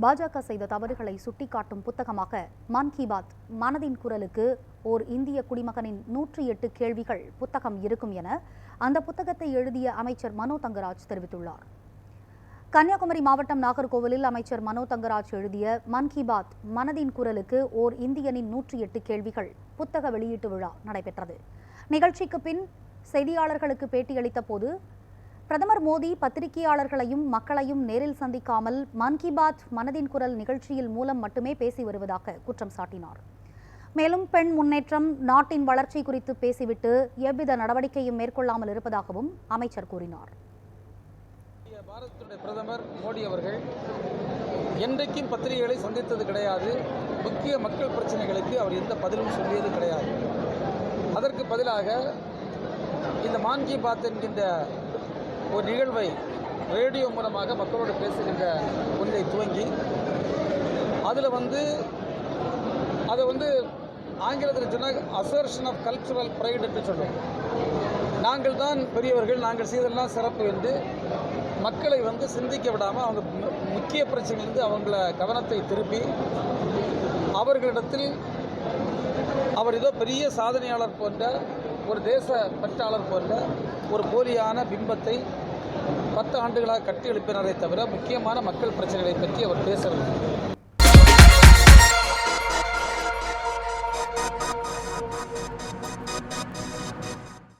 பாஜக செய்த தவறுகளை சுட்டிக்காட்டும் புத்தகமாக மன் கி பாத் மனதின் குரலுக்கு ஓர் இந்திய குடிமகனின் நூற்றி எட்டு கேள்விகள் புத்தகம் இருக்கும் என அந்த புத்தகத்தை எழுதிய அமைச்சர் மனோ தங்கராஜ் தெரிவித்துள்ளார். கன்னியாகுமரி மாவட்டம் நாகர்கோவிலில் அமைச்சர் மனோ தங்கராஜ் எழுதிய மன் கி பாத் மனதின் குரலுக்கு ஓர் இந்தியனின் நூற்றி எட்டு கேள்விகள் புத்தக வெளியீட்டு விழா நடைபெற்றது. நிகழ்ச்சிக்கு பின் செய்தியாளர்களுக்கு பேட்டியளித்த போது பிரதமர் மோடி பத்திரிகையாளர்களையும் மக்களையும் நேரில் சந்திக்காமல் மன் கி பாத் மனதின் குரல் நிகழ்ச்சியில் மூலம் மட்டுமே பேசி வருவதாக குற்றம் சாட்டினார். மேலும் பெண் முன்னேற்றம் நாட்டின் வளர்ச்சி குறித்து பேசிவிட்டு எவ்வித நடவடிக்கையும் மேற்கொள்ளாமல் இருப்பதாகவும் அமைச்சர் கூறினார். பாரதத்துடைய பிரதமர் மோடி அவர்கள் என்றைக்கும் பத்திரிகைகளை சந்தித்தது கிடையாது. முக்கிய மக்கள் பிரச்சனைகளுக்கு அவர் எந்த பதிலும் சொல்லியது கிடையாது. அதற்கு பதிலாக இந்த மான் கி பாத் என்கின்ற ஒரு நிகழ்வை ரேடியோ மூலமாக மக்களோடு பேசுகின்ற ஒன்றை துவங்கி அதில் வந்து அதை வந்து ஆங்கிலத்தில் சொன்னால் அசர்ஷன் ஆஃப் கல்ச்சுரல் ப்ரைட் என்று சொல்லுவோம். நாங்கள் தான் பெரியவர்கள் நாங்கள் செய்தெல்லாம் சிறப்பு என்று மக்களை வந்து சிந்திக்க விடாமல் அவங்க மு- முக்கிய பிரச்சனையிலிருந்து அவங்கள கவனத்தை திருப்பி அவர்களிடத்தில் அவர் ஏதோ பெரிய சாதனையாளர் போன்ற ஒரு தேச பற்றாளர் போன்ற ஒரு போலியான பிம்பத்தை பத்து ஆண்டுகளாக கட்டி எழுப்பினரை தவிர முக்கியமான மக்கள் பிரச்சனைகளை பற்றி அவர் பேசவில்லை.